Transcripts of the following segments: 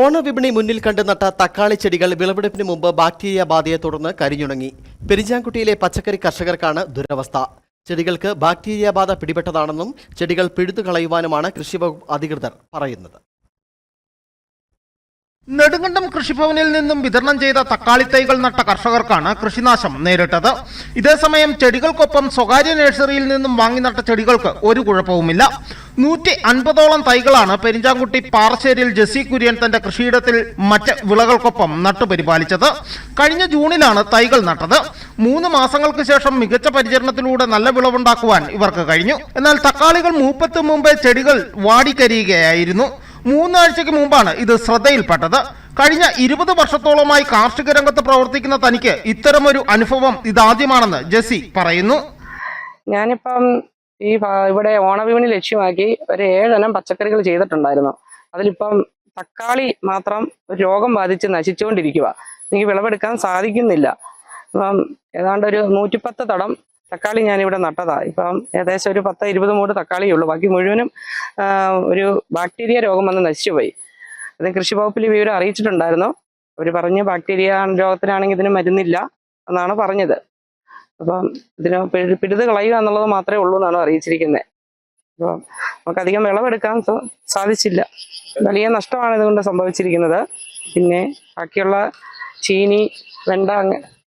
ഓണവിപണി മുന്നിൽ കണ്ട് നട്ട തക്കാളി ചെടികൾ വിളവെടുപ്പിന് മുമ്പ് ബാക്ടീരിയ ബാധയെ തുടർന്ന് കരിഞ്ഞുണങ്ങി. പെരിഞ്ചാംകുട്ടിയിലെ പച്ചക്കറി കർഷകർക്കാണ് ദുരവസ്ഥ. ചെടികൾക്ക് ബാക്ടീരിയ ബാധ പിടിപെട്ടതാണെന്നും ചെടികൾ പിഴുതു കളയുവാനുമാണ് കൃഷിവകുപ്പ് അധികൃതർ പറയുന്നത്. നെടുങ്കണ്ടം കൃഷിഭവനിൽ നിന്നും വിതരണം ചെയ്ത തക്കാളി തൈകൾ നട്ട കർഷകർക്കാണ് കൃഷിനാശം നേരിട്ടത്. ഇതേസമയം ചെടികൾക്കൊപ്പം സ്വകാര്യ നഴ്സറിയിൽ നിന്നും വാങ്ങി നട്ട ചെടികൾക്ക് ഒരു കുഴപ്പവുമില്ല. നൂറ്റി അൻപതോളം തൈകളാണ് പെരിഞ്ചാംകുട്ടി പാറശ്ശേരിയിൽ ജെസ്സി കുര്യൻ തന്റെ കൃഷിയിടത്തിൽ മറ്റ് വിളകൾക്കൊപ്പം നട്ടുപരിപാലിച്ചത്. കഴിഞ്ഞ ജൂണിലാണ് തൈകൾ നട്ടത്. മൂന്ന് മാസങ്ങൾക്ക് ശേഷം മികച്ച പരിചരണത്തിലൂടെ നല്ല വിളവുണ്ടാക്കുവാൻ ഇവർക്ക് കഴിഞ്ഞു. എന്നാൽ തക്കാളികൾ മൂപ്പത്ത് മുമ്പേ ചെടികൾ വാടിക്കരിയുകയായിരുന്നു. മൂന്നാഴ്ചയ്ക്ക് മുമ്പാണ് ഇത് ശ്രദ്ധയിൽപ്പെട്ടത്. കഴിഞ്ഞ ഇരുപത് വർഷത്തോളമായി കാർഷിക രംഗത്ത് പ്രവർത്തിക്കുന്ന തനിക്ക് ഇത്തരമൊരു അനുഭവം ഇതാദ്യമാണെന്ന് ജെസ്സി പറയുന്നു. ഞാനിപ്പം ഈ ഇവിടെ ഓണവിപണി ലക്ഷ്യമാക്കി ഒരു ഏഴെണ്ണം പച്ചക്കറികൾ ചെയ്തിട്ടുണ്ടായിരുന്നു. അതിലിപ്പം തക്കാളി മാത്രം രോഗം ബാധിച്ച് നശിച്ചുകൊണ്ടിരിക്കുക എനിക്ക് വിളവെടുക്കാൻ സാധിക്കുന്നില്ല. ഇപ്പം ഏതാണ്ട് ഒരു നൂറ്റിപ്പത്ത് തടം തക്കാളി ഞാനിവിടെ നട്ടതാ. ഇപ്പം ഏകദേശം ഒരു പത്ത് ഇരുപത് മൂട് തക്കാളിയേ ഉള്ളൂ. ബാക്കി മുഴുവനും ഒരു ബാക്ടീരിയ രോഗം വന്ന് നശിച്ചുപോയി. അത് കൃഷി വകുപ്പിൽ വിവരം അറിയിച്ചിട്ടുണ്ടായിരുന്നു. അവർ പറഞ്ഞ് ബാക്ടീരിയ രോഗത്തിനാണെങ്കിൽ ഇതിന് മരുന്നില്ല എന്നാണ് പറഞ്ഞത്. അപ്പം ഇതിന് പിഴു- പിഴുത് കളയുക എന്നുള്ളത് മാത്രമേ ഉള്ളൂ എന്നാണ് അറിയിച്ചിരിക്കുന്നത് അപ്പം നമുക്കധികം വിളവെടുക്കാൻ സാധിച്ചില്ല. വലിയ നഷ്ടമാണ് ഇതുകൊണ്ട് സംഭവിച്ചിരിക്കുന്നത്. പിന്നെ ബാക്കിയുള്ള ചീനി വെണ്ട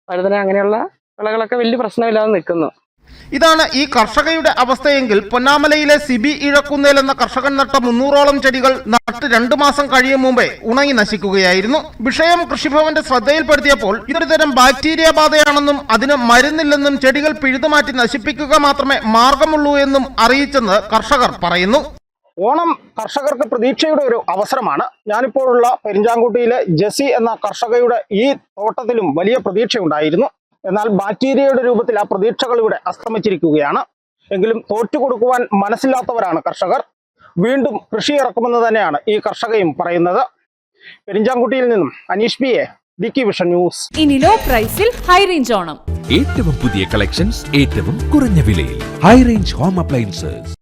വഴുതന അങ്ങനെയുള്ള വിളകളൊക്കെ വലിയ പ്രശ്നമില്ലാതെ നിൽക്കുന്നു. ഇതാണ് ഈ കർഷകയുടെ അവസ്ഥയെങ്കിൽ പൊന്നാമലയിലെ സിബി ഇഴക്കുന്നേൽ എന്ന കർഷകൻ നട്ട മുന്നൂറോളം ചെടികൾ നട്ട് രണ്ടു മാസം കഴിയും മുമ്പേ ഉണങ്ങി നശിക്കുകയായിരുന്നു. വിഷയം കൃഷിഭവന്റെ ശ്രദ്ധയിൽപ്പെടുത്തിയപ്പോൾ ഇതൊരു തരം ബാക്ടീരിയ ബാധയാണെന്നും അതിന് മരുന്നില്ലെന്നും ചെടികൾ പിഴുതുമാറ്റി നശിപ്പിക്കുക മാത്രമേ മാർഗമുള്ളൂ എന്നും അറിയിച്ചെന്ന് കർഷകർ പറയുന്നു. ഓണം കർഷകർക്ക് പ്രതീക്ഷയുടെ ഒരു അവസരമാണ്. ഞാനിപ്പോഴുള്ള പെരിഞ്ചാങ്കുട്ടിയിലെ ജെസി എന്ന കർഷകയുടെ ഈ തോട്ടത്തിലും വലിയ പ്രതീക്ഷയുണ്ടായിരുന്നു. എന്നാൽ ബാക്ടീരിയയുടെ രൂപത്തിൽ ആ പ്രതീക്ഷകൾ ഇവിടെ അസ്തമിച്ചിരിക്കുകയാണ്. എങ്കിലും തോറ്റുകൊടുക്കുവാൻ മനസ്സില്ലാത്തവരാണ് കർഷകർ. വീണ്ടും കൃഷി ഇറക്കുമെന്ന് തന്നെയാണ് ഈ കർഷകയും പറയുന്നത്. പെരിഞ്ചാംകുട്ടിയിൽ നിന്നും Aneesh P A vision news. ഇനി ലോ പ്രൈസിൽ ഹൈ റേഞ്ച് ഓണം. ഏറ്റവും പുതിയ കളക്ഷൻസ് ഏറ്റവും കുറഞ്ഞ വിലയിൽ. High range home appliances